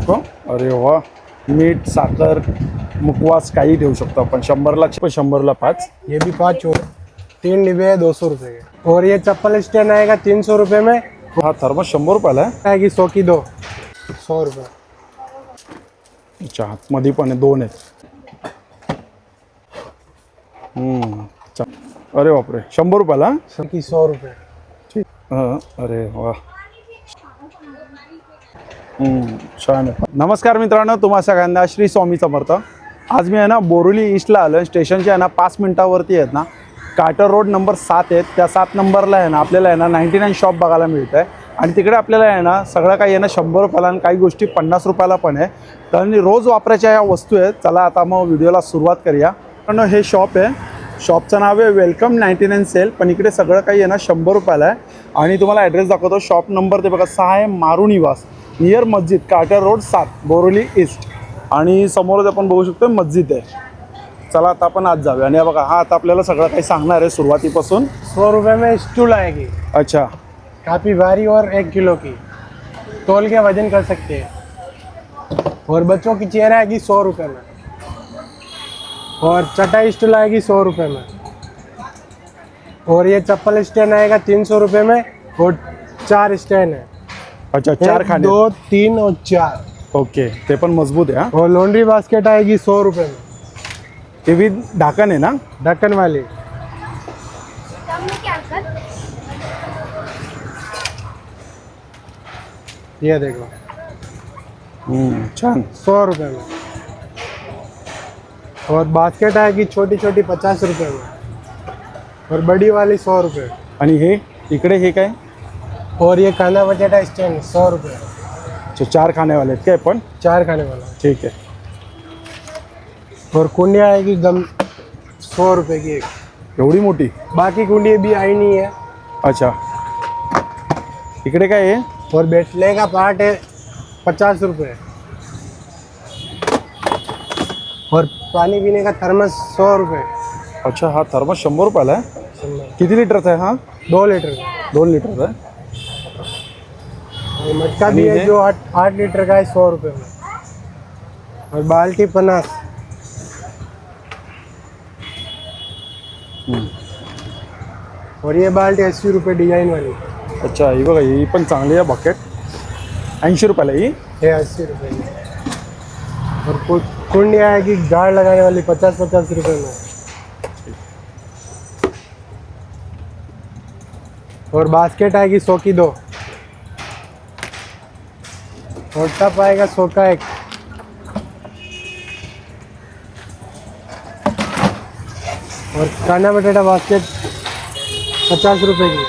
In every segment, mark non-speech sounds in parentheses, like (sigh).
दाखव अरे वा. मीठ साखर मुकवास काही ठेवू शकतो आपण. शंभरला पण शंभरला पाच. ये भी पाँच हो. तीन डिब्बे है दो सौ रुपये. के और ये चप्पल स्टैंड आएगा तीन सौ रुपये में? हा थर्मस शंभर रुपयाला आहे. आएगी सौ की दो? सौ रुपये. अच्छा आतमध्ये पण आहे दोन आहेत. हम्म, चा- अरे बापरे शंभर रुपयाला सौ की सौ रुपये. हां अरे वा. छान नमस्कार मित्रांनो तुम्हा सगळ्यांना श्री स्वामी समर्थ. आज मी आहे ना बोरुली ईस्टला आलो स्टेशनच्या आहे ना पाच मिनटावरती आहेत ना कार्टर रोड नंबर सात आहेत. त्या सात नंबरला आहे ना आपल्याला आहे ना नाईन्टी नाईन शॉप बघायला मिळतं आहे आणि तिकडे आपल्याला आहे ना सगळं काही आहे ना शंभर रुपयाला आणि काही गोष्टी पन्नास रुपयाला पण आहे. तर रोज वापरायच्या ह्या वस्तू आहेत. चला आता मग व्हिडिओला सुरुवात करूया. कारण हे शॉप आहे. शॉपचं नाव आहे वेलकम नाईन्टी नाईन सेल पण इकडे सगळं काही आहे ना शंभर रुपयाला आहे. आणि तुम्हाला ॲड्रेस दाखवतो. शॉप नंबर ते बघा सहा आहे मारुनिवास. नियर मस्जिद कार्टर रोड सात बोरोली ईस्ट. आणि समोरच आपण बघू शकतो मस्जिद आहे. चला आता आपण आज जाऊया. आणि बघा हा आता आपल्याला सगळं काही सांगणार आहे सुरुवातीपासून. सौ रुपये में स्टूल आएगी अच्छा. काफ़ी भारी और एक किलो की. तोल के वजन कर सकते हैं. और बच्चों की चेयर आएगी सौ रुपये में. और चटाई स्टूल आएगी सौ रुपये में. और ये चप्पल स्टैंड आएगा तीन सौ रुपये में और चार स्टैंड है. अच्छा चार खाने दो तीन और चार। ओके ते पण मज़बूत आहे हा? और लॉन्ड्री बास्केट आएगी सौ रुपये में। ते विथ ढाकण आहे ना? ढक्कन वाली। ये देखो। हम्म, छान। सौ रुपये में। और बास्केट आएगी छोटी छोटी पचास रुपये में। और बड़ी वाली सौ रुपये आणि हे इकडे हे काय? और ये कांदा बटेटा स्टैंड सौ रुपये। अच्छा चार खाने वाले काय पण? चार खाने वाला। ठीक है। और कुंडिया आएगी गम सौ रुपये की एक। एवढी मोठी? बाकी कुंडी भी आई नहीं है। अच्छा। इकडे काय आहे? और बैठने का पार्ट है पचास रुपये। और पानी पीने का थर्मस सौ रुपये। अच्छा हा थर्मस शंभर रुपयाला आहे? किती लिटरचा आहे हा? दो लीटर। का दोन लिटरचा आहे? मटका भी है जो। आठ आठ लीटर का है सौ रुपये में। और बाल्टी पनास। और ये बाल्टी अस्सी रुपये डिज़ाइन वाली। अच्छा ही बघा ही पण चांगली आहे बकेट ऐंशी रुपयाला ही? ये अस्सी रुपये और कु- कुंडी आएगी गाड़ लगाने वाली पचास पचास रुपये में। और बास्केट आएगी सौ की दो। और टप आएगा सौ का एक। और काना बटेटा बास्केट पचास रुपए की।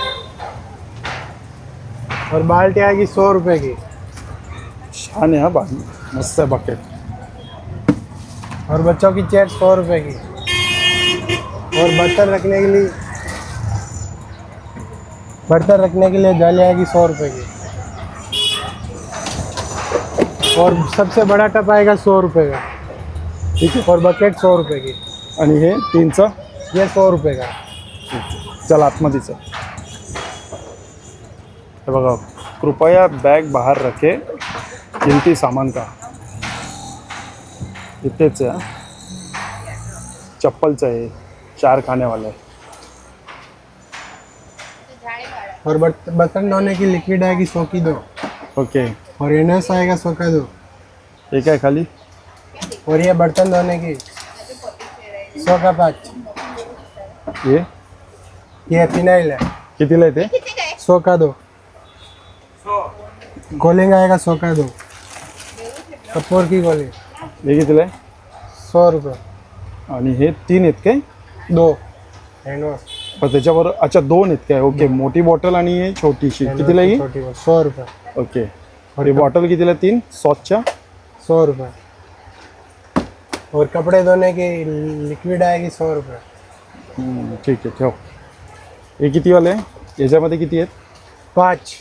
और बाल्टी आएगी सौ रुपए की। शान आहे हा मस्त आहे बकेट और बच्चों की चेयर सौ रुपए की। और बर्तन रखने के लिए बर्तन रखने के लिए जाली आएगी सौ रुपए की। और सबसे बड़ा टप आएगा सौ रुपए का। ठीक आहे और बकेट सौ रुपए की। आणि हे तीनचं? ये सौ रुपए का। चला आतमध्येचं हे बघा कृपया बॅग बाहेर रखे किमती सामान का. इथेच आहे. हा. चप्पलचं आहे चार खानेवालं आहे. और बर्त- बर्तन धोने की लिक्विड आएगी सौ की दो? ओके. और एनएस आएगा सौ का दो एक काय खाली? और ये बर्तन धोने की। सौ का पाँच। हे ये फिनाइल है। कितीला आहे ते सौ का दो। कॉलिंग आएगा सौ का दो कपूर की कॉलिंग हे कितीला आहे सौ रुपये आणि हे तीन आहेत काय दो। हैंड वॉश पण त्याच्यावर अच्छा दोन आहेत काय ओके मोठी बॉटल आणि हे छोटीशी कितीला ही छोटी सौ रुपये ओके। और हे बॉटल कितीला तीन? सॉसच्या सौ रुपये और कपड़े धोने की लिक्विड आएगी सौ रुपये हम्म, ठीक आहे ठेव हे? कितीवाले आहे याच्यामध्ये किती आहेत पाँच।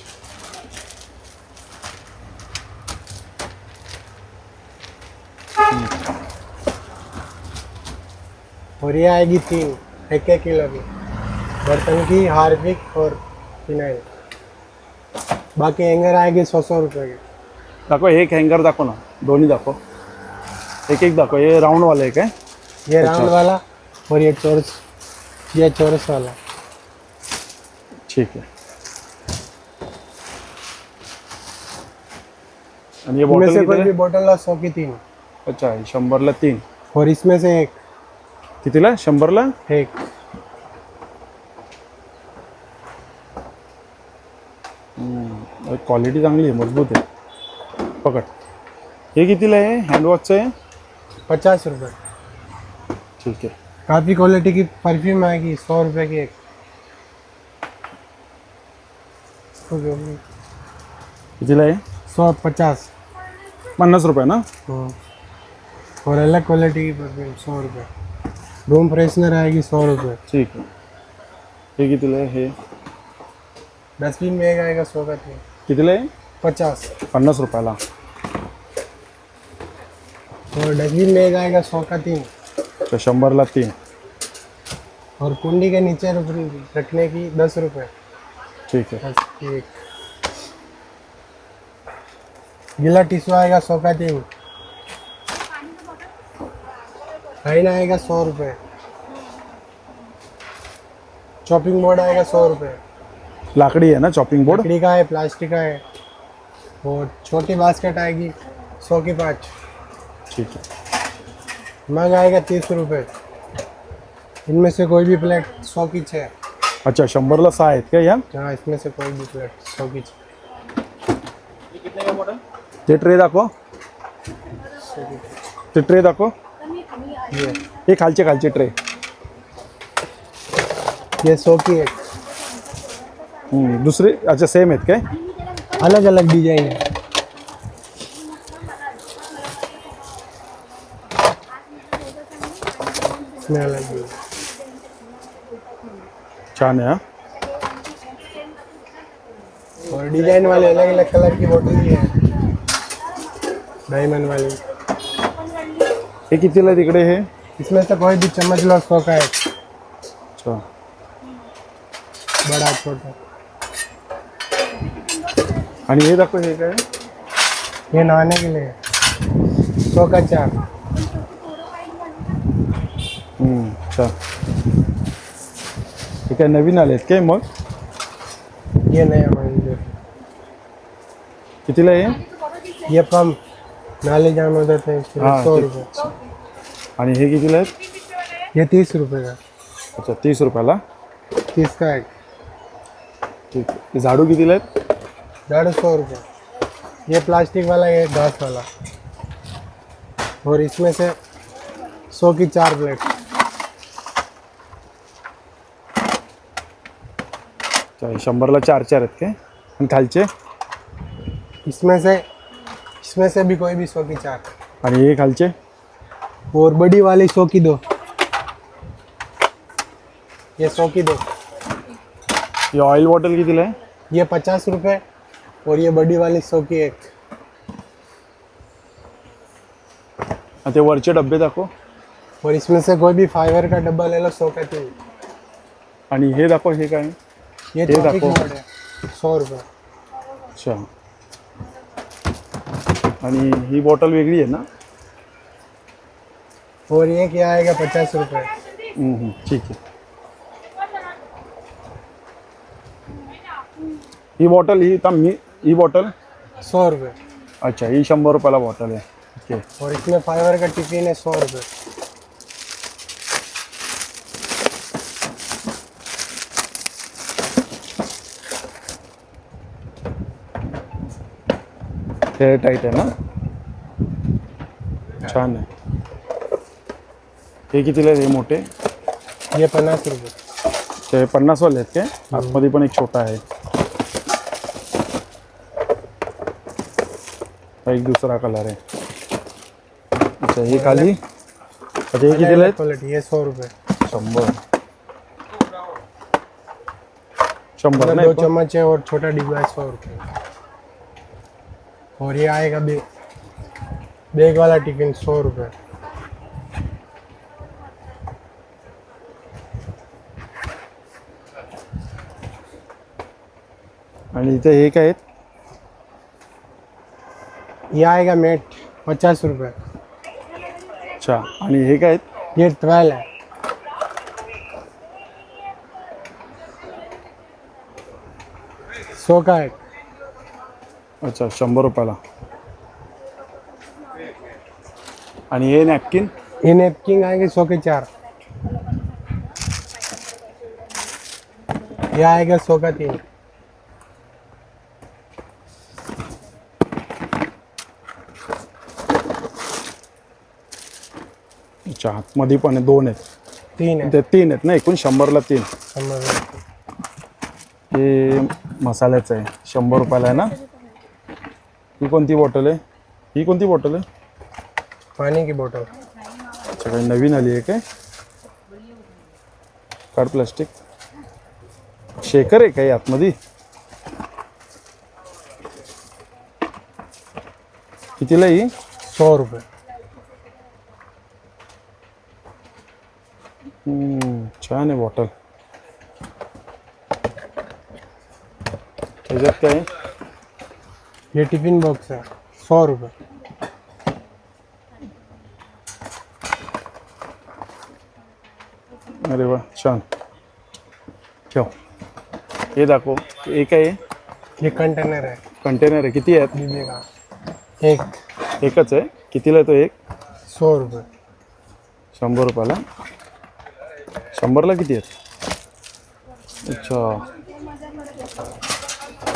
और ये आएगी तीन एक एक किलो की। बर्तन की हार्पिक और फिनाइल। बाकी एंगर आएगी सौ सौ रुपये की। दाखव एक हँगर दाखव ना दोन्ही दाखव एक एक दाखव हे राऊंडवालं आहे काय ये अच्छा। राउंड वाला और ये चौरस ये चौरस वाला। ठीक आहे आणि हे इनमें से कोई बॉटल भी बोतल ला सौ की तीन। अच्छा हे शंभरला तीन। और इसमें से एक। कितीला शंभरला एक। क्वालिटी चांगली आहे मज़बूत आहे. पकड. हे कितीला आहे? हँडवॉचचं आहे? पचास रुपये. ठीक है काफ़ी क्वालिटी की परफ्यूम आएगी सौ रुपये की एक. कितीला आहे? सौ पचास. पन्नास रुपये ना? और अलग क्वालिटी की परफ्यूम सौ रुपये. रूम फ्रेशनर आएगी सौ रुपये. ठीक है हे कितीला आहे? हे? डस्टबिन में एक आएगा सौ का तीन. कितीला आहे पचास। पन्नास रुपयाला। और डस्टबिन में जाएगा सौ का तीन। तर शंभरला तीन। और कुंडी के नीचे रख- रखने की दस रुपये। ठीक बस एक। गीला टिश्यू आएगा सौ का तीन। फाइन आएगा सौ रुपये। चॉपिंग बोर्ड आएगा सौ रुपये। लाकडी है ना चॉपिंग बोर्ड लकड़ी का है प्लास्टिक का है। और छोटी बास्केट आएगी सौ की पाँच। ठीक है। मग आएगा तीस रुपये इनमें से कोई भी प्लेट सौ की छः अच्छा शंभरला सहा आहेत का या हाँ इसमें से कोई भी प्लेट सौ की छः ते ट्रे दाखव। ते ट्रे दाखव। ये। खालचे खालचे ट्रे। ये सौ की एक दुसरे? अच्छा सेम आहेत काय? अलग अलग डिज़ाइन है। छान आहे और डिज़ाइन वाले अलग अलग कलर की बोतल भी है। डायमंड वाली। हे कितीला तिकडे हे? इसमें से कोई भी चम्मच लो सौ का है। अच्छा। बड़ा छोटा। आणि हे दाखव हे काय? है। चार हम्म, अच्छा हे काय नवीन आले आहेत काय मग? ये नया मंदिर कितीला आहे? नाले जाम हो हैं इसके लिए हाँ, सौ ठीक। रुपये. आणि हे कितीला आहेत? ये तीस रुपये का? अच्छा तीस रुपयाला. तीस का एक ठीक. हे झाडू कितीला आहेत? डेढ़ सौ रुपये। ये प्लास्टिक वाला ये घास वाला। और इसमें से सौ की चार प्लेट। हे शंभरला चार चार आहेत काय आणि खालचे इसमें से इसमें से भी कोई भी सौ की चार। आणि हे खालचे और बड़ी वाली सौ की दो। ये सौ की दो। हे ऑइल बॉटल कितीला आहे ये पचास रुपये। और ये बड़ी वाली सौ की एक। ते वरचे डबे दाखव और इसमें से कोई भी फाइबर का डब्बा ले लो सौ का तीन। आणि हे दाखव हे? काय ये ये ट्रॉफिक रखो। मोड है सौ रुपये अच्छा। आणि ही बॉटल वेगळी आहे ना? और ये क्या आएगा पचास रुपये हम्म, हम्म, ठीक है। ही बॉटल ही मी ही बॉटल सौ रुपये। अच्छा ही शंभर रुपयाला बॉटल है ओके और इसमें फाइबर का टिफ़िन है सौ रुपये। एअर टाईट आहे ना? छान आहे. हे कितीला आहे हे मोठे? ये पचास रुपये. ते पन्नासवाले आहेत काय? आतमध्ये पण एक छोटा आहे. हा एक दुसरा कलर आहे. अच्छा हे खाली? अच्छा हे कितीला आहेत? क्वालिटी ये सौ रुपये. शंभर. शंभर मतलब नाही दो चम्मच है और छोटा डिब्बा है सौ रुपये. और ये आएगा बैग बैग वाला टिफिन सौ रुपये. आणि इथे हे काय आहेत? ये आएगा मेट? पचास रुपये. अच्छा. आणि हे काय आहेत? ये ट्वेल्व है सौ का है अच्छा शंभर रुपयाला. आणि हे नॅपकिन? ये नैपकिन आएंगे सौ के चार? ये आएगा सौ का तीन? अच्छा आतमध्ये पण आहे, दोन आहेत. तीन ते तीन आहेत ना एकूण? शंभरला तीन. समझ हे मसाल्याचं आहे. शंभर रुपयाला आहे ना? ही कोणती बॉटल आहे? ही कोणती बॉटल आहे? पानी की बोतल अच्छा काही नवीन आली आहे काय? काढ प्लास्टिक शेकर आहे काही आतमध्ये कितीला ही? सौ रुपये. छान आहे बॉटल त्याच्यात काय आहे? ये टिफ़िन बॉक्स है सौ रुपये अरे वा छान ठेव हे दाखव हे काय आहे ये कंटेनर है। कंटेनर आहे किती आहेत डिब्बे का एक। एकच आहे कितीला तो एक? सौ रुपये शंभर रुपयाला। शंभरला किती आहेत? अच्छा.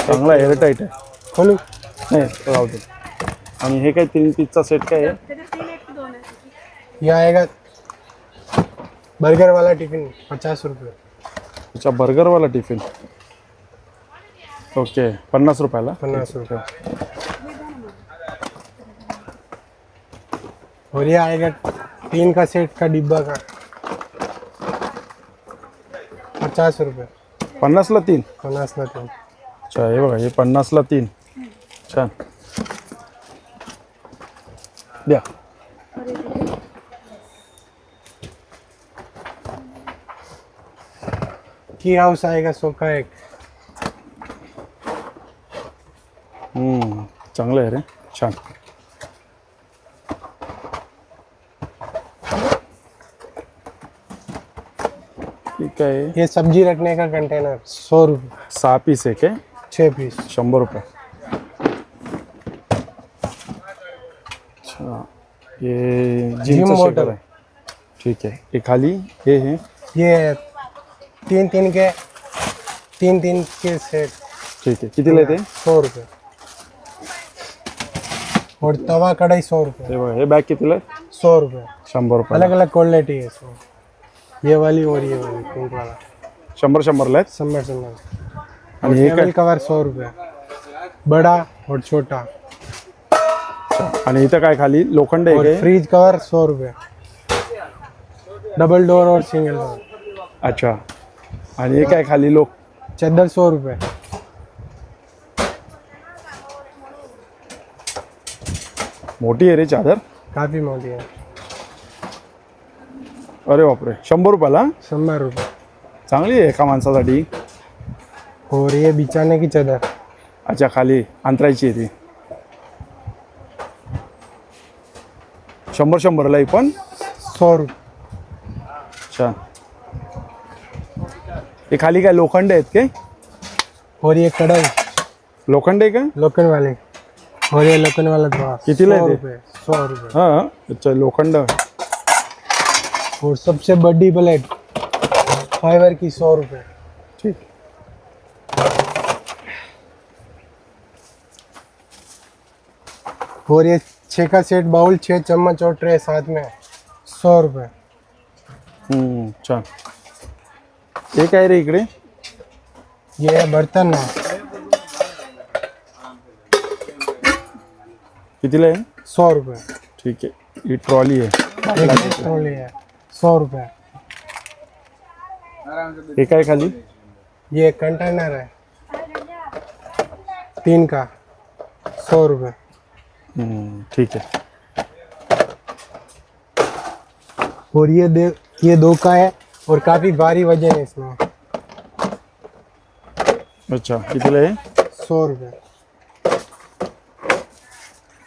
चांगला एअरटाईट आहे. खोलू? नाही राहू दे. आणि हे काय तीन पीसचा सेट काय आहे? ये आएगा बर्गर वाला टिफिन पचास रुपये. अच्छा बर्गरवाला टिफिन ओके पन्नास रुपयाला? पन्नास रुपये. और ये आएगा तीन का सेट का डिब्बा का। पचास रुपये. पन्नासला तीन? पन्नास ना तीन. अच्छा हे बघा हे पन्नासला तीन. छान. द्या. की हाउस आएगा सौ का एक? हम्म, चांगलं आहे रे. छान. ठीक आहे ये सब्ज़ी रखने का कंटेनर सौ रुपये सहा पीस एक काय? छः पीस। शंभर रुपये अच्छा हे Gym जिमचं bottle. शेकर ठीक हे खाली हे हे? ये तीन तीन के तीन तीन के सेट ठीक है कितने आहे ते सौ रुपये और तवा कढ़ाई सौ रुपये हे बघा हे बॅग कितीला आहे सौ रुपये शंभर अलग रुपये अलग अलग क्वालिटी है इसमें ये वाली और ये वाली पिंक वाला। शंभर शंभरला आहेत समर समर आणि हे टेबल कवर सौ रुपये। बड़ा और छोटा। आणि इथं काय खाली लोखंड आहे और काय फ्रीज कवर सौ रुपये। डबल डोर और सिंगल डोर अच्छा। आणि हे काय खाली लोक? चद्दर सौ रुपये। मोठी आहे रे चादर? काफ़ी मोटी है। अरे बापरे. शंभर रुपयाला? शंबर रुपये. चांगली आहे एका माणसासाठी. और ये बिछाने की चादर अच्छा खाली अंतरायची आहे ती. शंभर शंभरला ही पण? सौ रुपये. अच्छा. हे खाली काय लोखंड आहेत काय? और ये कढ़ाई लोखंड आहे का? लोकन वाले और ये लोकन वाला दवा कितीला आहे ते? सौ रुपये. हां अच्छा लोखंड. और सबसे बड़ी प्लेट फाइबर की सौ रुपये ठीक। और ये छः का सेट बाउल छः चम्मच और ट्रे साथ में सौ रुपये छान हे काय रे इकडे? ये है बर्तन है। कितीला आहे सौ रुपये ठीक आहे ही ट्रॉली आहे एक ट्रॉली है। सौ रुपये हे काय खाली? ये कंटेनर है। तीन का। सौ रुपये हम्म, ठीक आहे और ये दे ये दो का है और काफ़ी भारी वज़न है इसमें। अच्छा कितीला आहे सौ रुपये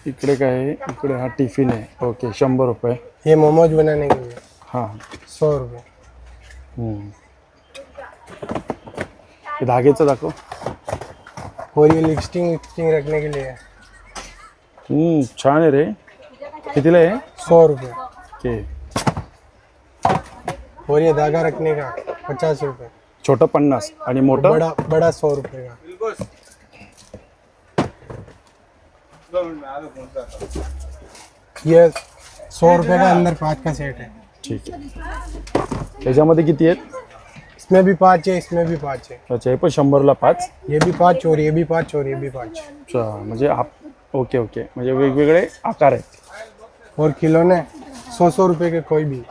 इकडे काय आहे इकडे हा टिफ़िन आहे ओके शंभर रुपये ये मोमोज बनाने के लिए। हां. सौ रुपये. हम्म. हे धागेचं दाखव. और ये लिपस्टिंग लिपस्टिंग रखने के लिए. है हम्म, छान आहे रे. कितीला आहे? सौ रुपये. ओके. और ये धागा रखने का? पचास रुपये. छोटं पन्नास. आणि मोठं? बड़ा बड़ा सौ रुपये का? ये सौ रुपये का अंदर पाँच का सेट है? ठीक आहे. त्याच्यामध्ये किती आहेत? इसमें भी पाँच है इसमें भी पाँच है। अच्छा हे पण शंभरला पाच. ये भी पाँच और ये भी पाँच और ये भी पाँच। अच्छा म्हणजे आप ओके ओके. म्हणजे वेगवेगळे आकार आहेत. और खिलौने सौ सौ रुपये के कोई भी।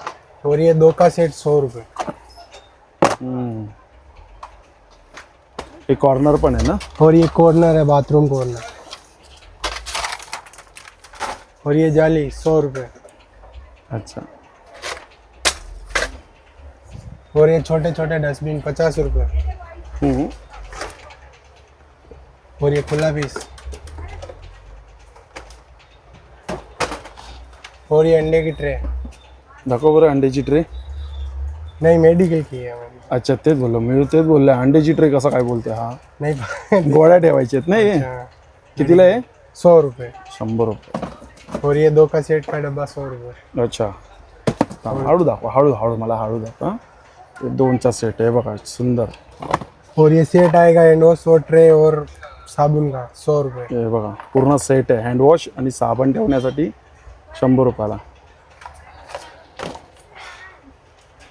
और ये दो का सेट सौ रुपये। हम्म. हे कॉर्नर पण आहे ना? और ये कॉर्नर है बाथरूम कॉर्नर और ये जाली सौ रुपये। अच्छा. और ये छोटे छोटे डस्टबिन पचास रुपये हम्म. और ये खुला पीस और ये अंडे की ट्रे दाखव बरं अंड्याची ट्रे नहीं मेडिकल की है हमारी अच्छा तेच बोललो मी तेच बोललो अंड्याची ट्रे कसं काय बोलते हा? नहीं (laughs) गोळ्या ठेवायचे आहेत ना हे? हाँ, कितीला आहे? सौ रुपये। शंभर रुपये. और ये दो का सेट का डब्बा सौ रुपये। अच्छा। हळू दाखवा हळू हळू मला हळू दाखवा दोनचा सेट आहे बघा सुंदर. और ये सेट आएगा एंडोस और ट्रे और साबुन का सौ रुपये. हे बघा पूर्ण सेट आहे हँडवॉश आणि साबण ठेवण्यासाठी शंभर रुपयाला.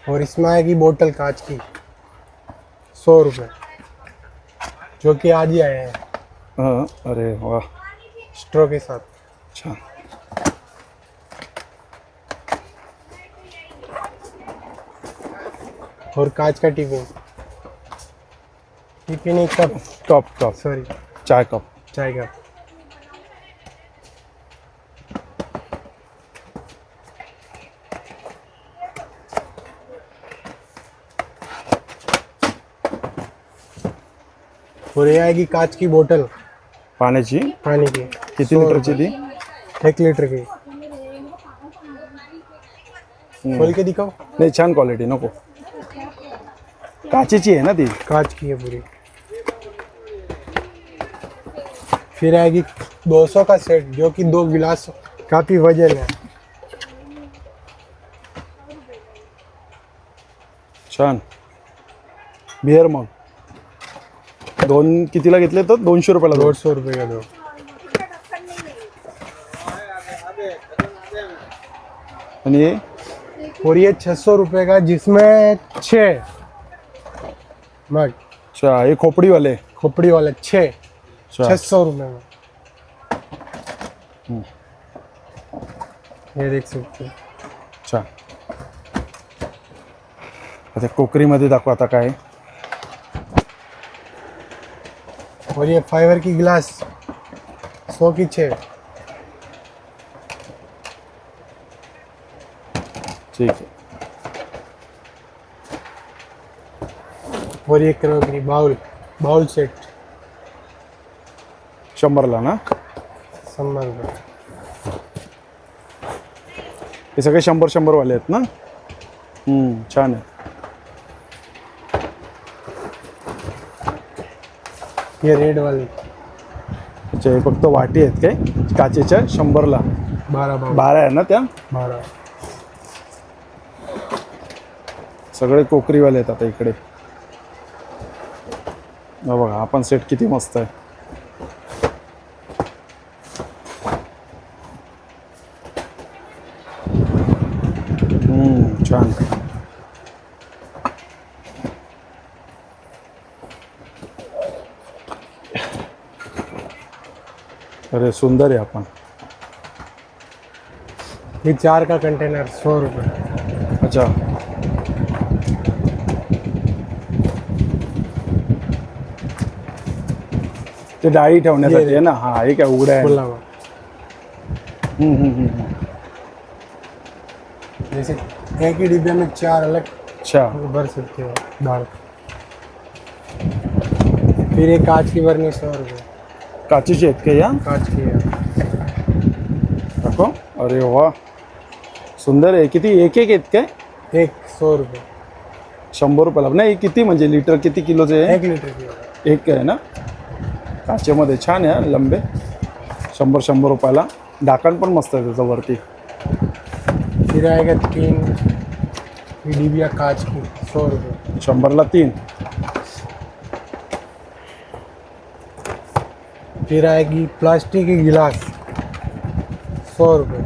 और इसमें आएगी बोतल कांच की सौ रुपये. जो कि आज ही आए हैं हं, अरे वाह. स्ट्रो के साथ. छान और कांच का टिफ़िन टिफ़िन एक कप। कप कप सॉरी चाय कप। चाय का और ये आएगी कांच की बोतल। पाण्याची पानी की। किती सौ लिटरची ती एक लीटर की। खोल के दिखाओ। नाही छान क्वालिटी नको। काचेची आहे ना ती? कांच की है पूरी. फिर आएगी 200 का सेट जो कि दो गिलास काफ़ी वज़न है। छान. Beer mug. दोन कितीला घेतले तर? दोनशे रुपयाला दो दोन सौ रुपये का दो. आणि? हे और ये छः सौ रुपये का जिसमें छः मग? अच्छा हे खोपडीवाले. खोपड़ी वाला छः. छः सौ रुपये में ये देख सकते हो अच्छा. आता कोकरीमध्ये दाखवा आता काय. और ये फाइबर की गिलास सौ की छः ठीक आहे और ये क्रॉकरी बाउल बाउल सेट शंभरला ना? शंभर हे सगळे शंभर शंभरवाले आहेत ना? हम्म, छान आहे. ये रेड वाली अच्छा हे फक्त वाटी आहेत काय? काचेच्या शंभरला. बारह बाउल बारा आहे ना त्या? बारह सगळे कोकरीवाले आहेत आता इकडे. हा बघा आपण सेट किती मस्त आहे. हम्म, छान. अरे सुंदर आहे आपण. ये चार का कंटेनर सौ रुपये. अच्छा. ते डाळी ठेवण्यासाठी आहे ना? हा हे काय आहे. खुला हुआ हम्म, हम्म, हम्म, हम्म. जैसे एक ही डिब्बे में चार अलग अच्छा. भर सकते हो दाल। फिर ये कांच की बर्नी सौ रुपये काचेची आहेत का या? कांच की है। दाखव. अरे वा. सुंदर आहे. किती? एक एक आहेत काय? एक सौ रुपये। शंभर रुपयाला. नाही किती म्हणजे लिटर? किती किलोचे आहे? एक लीटर की एक आहे ना? काचेमध्ये छान आहे लंबे. शंभर शंभर रुपयाला. ढाकण पण मस्त आहे त्याचं वरती. तीन? डिबिया कांच की सौ रुपये. शंभरला तीन. फिर आएगी प्लास्टिक की गिलास. सौ रुपये.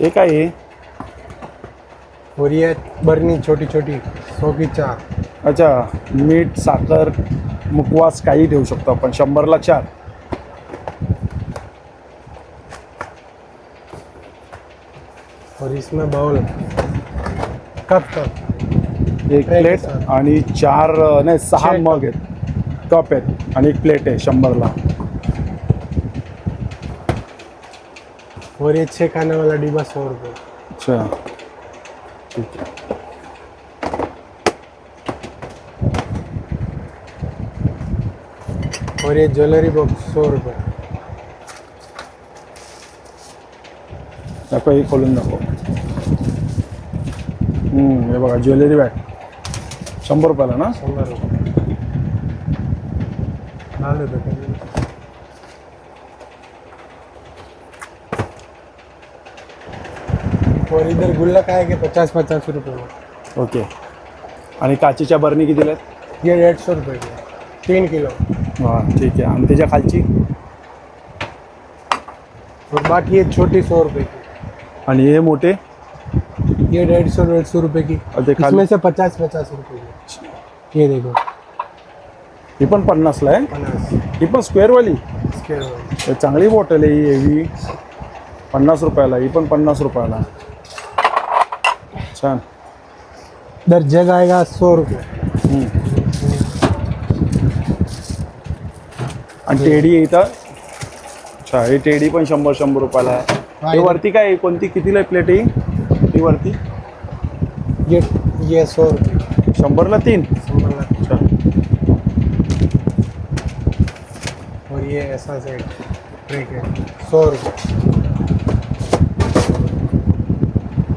हे काय आहे और ये बर्नी छोटी छोटी सौ की चार अच्छा मीठ साखर मुकवास काही ठेवू शकतो आपण शंभरला चार और इसमें बाउल. Cup cup. एक प्लेट. आणि चार अं, नाही सहा छे मग आहेत. कप आहेत आणि एक प्लेट आहे शंभरला. और ये छः खाने वाला डिब्बा सौ रुपये. अच्छा. ठीक आहे और ये ज्वेलरी बॉक्स सौ रुपये दाखव हे खोलून दाखव हम्म, हे बघा ज्वेलरी बॅग शंभर रुपयाला ना शंबर रुपये डाल दो और इधर गुल्लक आएगा पचास पचास रुपये में। ओके। आणि काचेच्या बरणी कितीला आहेत ये डेढ़ सौ रुपये की तीन किलो। हां ठीक आहे. आणि त्याच्या खालची? और बाकी ये छोटी सौ रुपये की। आणि हे मोठे? ये डेढ़ सौ डेढ़ सौ रुपये की। और देखा- इसमें से पचास पचास रुपये की। ये देखो। ही पण पन्नासला आहे? पचास ही पण स्क्वेअरवाली। हे चांगली बॉटल आहे ही हेवी. पन्नास रुपयाला ही पण पन्नास रुपयाला. छान. इधर जग आएगा सौ रुपये. आणि टेडी आहे इथं? अच्छा ही टेडी पण शंभर शंभर रुपयाला आहे. हा, वरती काय आहे? कोणती? कितीला आहे प्लेट ही ही वरती? ये ये सौ रुपये. शंभरला तीन। अच्छा. और ये ऐसा से ट्रेक है सौ रुपये.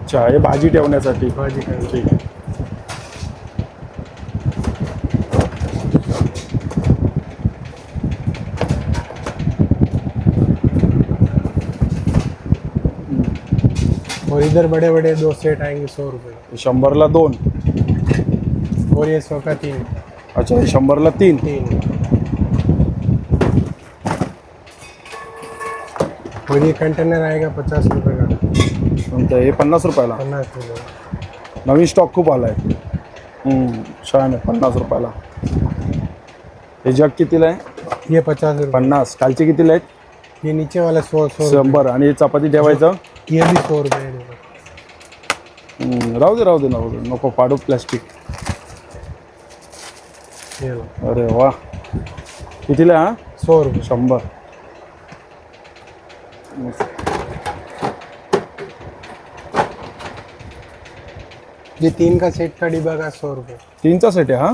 अच्छा हे भाजी ठेवण्यासाठी. भाजी ठीक आहे. और इधर बड़े बड़े दो सेट आएंगे सौ रुपये शंभरला दोन. और ये सौ का तीन। अच्छा हे शंभरला तीन. तीन। और ये कंटेनर आएगा पचास रुपये कोणतं हे पन्नास रुपयाला. पन्नास नवीन स्टॉक खूप आला आहे छान आहे पन्नास रुपयाला. हे जग कितीला आहे? ये पचास रुपये. पन्नास. खालचे कितीला आहेत? ये नीचे वाला सौ सौ रुपये. शंभर. आणि हे चपाती ठेवायचं? ये भी सौ रुपये. है हम्म, राहू दे राहू दे राहू दे. नको पाडू प्लॅस्टिक ये लो अरे वा. कितीला आहे हा? सौ रुपये. शंभर. ये तीन का सेट का डिब्बा का सौ रुपये. तीनचा सेट आहे हा?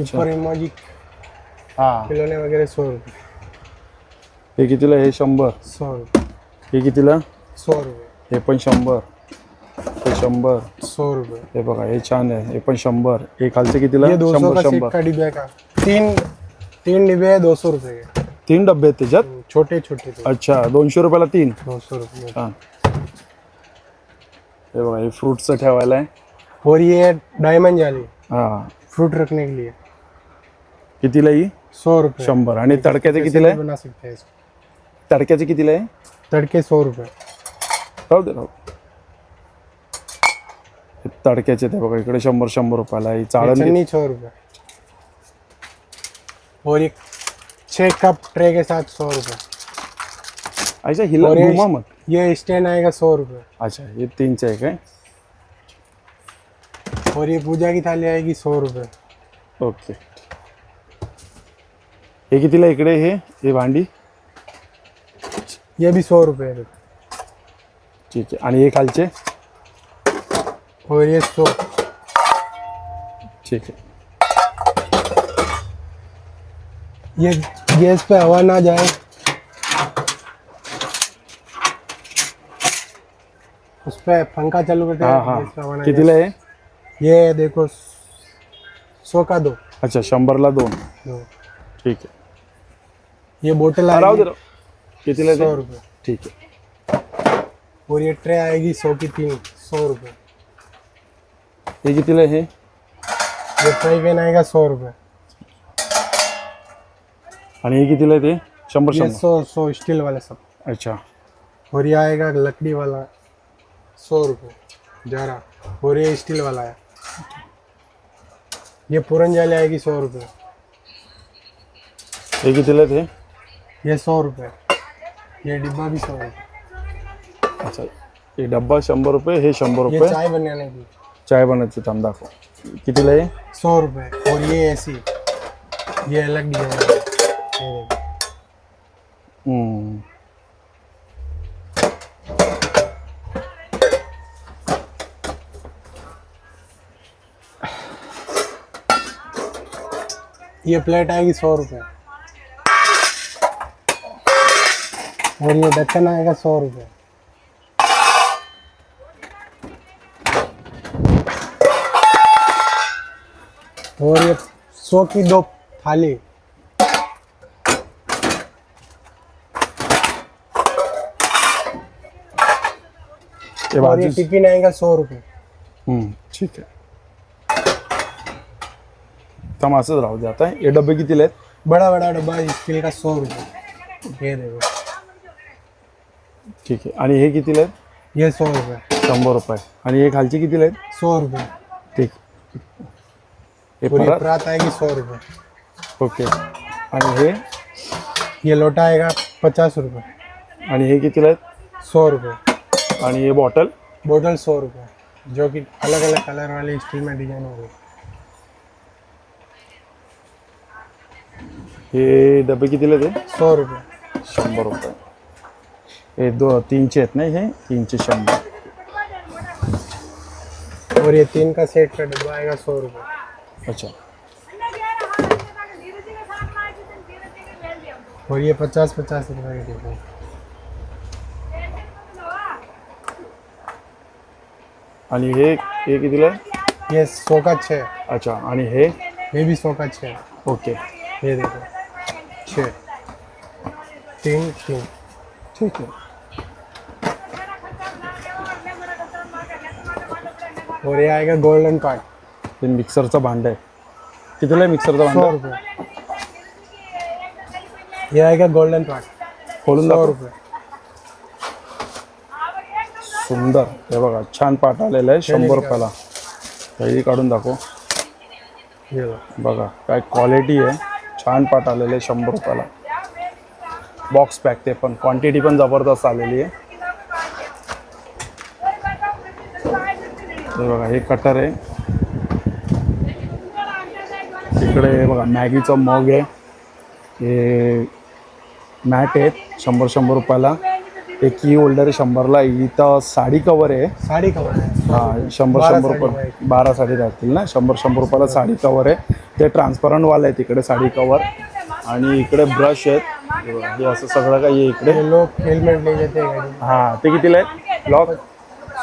ऊपर इमोजी हा. खिलौने वगैरह सौ रुपये. हे कितीला हे शंभर. सौ रुपये. हे कितीला? सौ रुपये. हे पण शंभर. हे शंभर. सौ रुपये. हे बघा हे छान आहे. हे पण शंभर. हे खालचे कितीला? ये दो सौ शंभर का सेट शंभर का डिब्बे का? तीन तीन डिब्बे है दो सौ रुपये. के तीन डबे आहेत त्याच्यात? छोटे छोटे. तो अच्छा दोनशे रुपयाला तीन. दो सौ रुपये. छान. हे बघा हे फ्रूटचं ठेवायला आहे. और ये डायमंड जाली हा. फ्रूट रखने के लिए. कितीला ही? सौ रुपये. शंभर. आणि तडक्याचे कितीला भी आहे? बना सकते हैं इसको तडक्याचे कितीला आहे? तड़के सौ रुपये. राहू दे राहू दे. हे तडक्याचे ते बघा इकडे शंभर शंभर रुपयाला ही चाळण चन्नी सौ रुपये. और ये छः कप ट्रे के साथ सौ रुपये. अच्छा हिला और घुमा ये, मग ये स्टैंड आएगा सौ रुपये? अच्छा हे तीनचे आहे काय? और ये पूजा की थाली आएगी सौ रुपये. ओके. हे कितीला इकडे हे हे भांडी? ये भी सौ रुपये है ठीक आहे. आणि हे खालचे? और ये सौ. ठीक आहे. ये गैस पे हवा ना जाए. पे पंखा चालू करते हा हैं हा। कितीला आहे। ये देखो सौ का दो। अच्छा शंभरला दोन दो। ठीक आहे ये बोतल हा, राहू दे राहू. कितीला आहे सौ ते? रुपये ठीक आहे और ये ट्रे आएगी सौ की तीन सौ रुपये हे कितीला आहे हे? ये फ्राई पैन आएगा सौ रुपये आणि हे कितीला आहे ते शंभर ये शंभर सौ सौ स्टील वाला सब। अच्छा। और ये आएगा लकड़ी वाला। सौ रुपये जरा और ये स्टील वाला है। ये पूरन जाली आएगी सौ रुपये कितीला आहे ते ये सौ रुपये ये डिब्बा भी सौ रुपये अच्छा हे डब्बा शंभर रुपये हे शंभर ये रुपये चाय बनाने की। चाय बनायचं थांब दाखव कितीला आहे सौ रुपये और ये ऐसी। ये अलग डिज़ाइन है। ये देखो। हम्म. ये प्लेट आएगी सौ रुपये और ये ढक्कन आएगा सौ रुपये और ये सौ की दो थाली। और ये टिफ़िन आएगा सौ रुपये हम्म, ठीक आहे थांब असंच राहू दे आता हे। डबे कितीला आहेत बड़ा बड़ा डब्बा स्टील का सौ रुपये। ये देखो। ठीक आहे आणि हे कितीला आहेत ये सौ रुपये। शंभर रुपये। आणि हे खालचे कितीला आहेत सौ रुपये। ठीक। हे ये परत परात आएगी सौ रुपये? ओके. आणि हे? ये लोटा आएगा पचास रुपये। आणि हे कितीला आहेत सौ रुपये। आणि हे बॉटल? बोतल सौ रुपये। जो कि अलग अलग कलर वाली स्टील में डिज़ाइन होगी हे डबे कितीला आहेत सौ रुपये. शंभर रुपये. हे दो तीनशे आहेत ना हे? तीनशे शंभर. और ये तीन का सेट का डब्बा आएगा सौ रुपये. अच्छा. और ये पचास पचास रुपये के डिब्बे आणि हे हे कितीला आहे? ये सौ का छः. अच्छा आणि हे? ये भी सौ का छः. ओके. ये देखो. छः। तीन तीन। ठीक आहे। और ये आएगा गोल्डन कार्ड ते मिक्सरचं भांडं आहे. कितीला आहे मिक्सरचं सौ भांडं रुपये। ये आएगा गोल्डन कार्ड खोलून सौ दाखव. रुपये। सुंदर. हे बघा छान पाट आलेलं आहे शंभर रुपयाला. कैरी काढून दाखव. ये लो बघा काय क्वालिटी आहे. छान पाट आलेलं आहे शंभर रुपयाला. बॉक्स पॅक ते पण. क्वांटिटी पण जबरदस्त आलेली आहे. हे बघा हे कटर आहे. तिकडे बघा मॅगीचं मग आहे. हे मॅट आहेत शंभर शंभर रुपयाला. हे की होल्डर आहे शंभरला. इथं साडी कवर आहे. साड़ी कवर है शंभर शंभर रुपये. बारा साडी राहतील ना? शंभर शंभर रुपयाला साडी कवर आहे. ते ट्रान्सपरंट वाला आहे तिकडे साडी कवर आणि इकडे ब्रश आहेत. हे असं सगळं काही आहे इकडे. लोग हेलमेट ले जाते हैं गाड़ी। हा ते कितीला आहेत? लॉक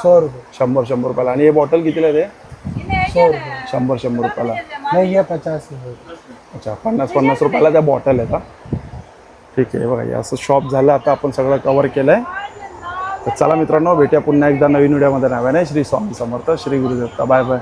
सौ रुपये. शंभर शंभर रुपयाला. आणि हे बॉटल कितीला आहे ते? सौ रुपये. शंभर शंभर रुपयाला. नहीं ये पचास रुपये. अच्छा पन्नास पन्नास रुपयाला त्या बॉटल आहेत हा? ठीक आहे बघा हे असं शॉप झालं. आता आपण सगळं कवर केलं आहे तर चला मित्रांनो भेटूया पुन्हा एकदा नवीन व्हिडिओमध्ये नव्याने श्री स्वामी समर्थ श्री गुरुदत्ता बाय बाय.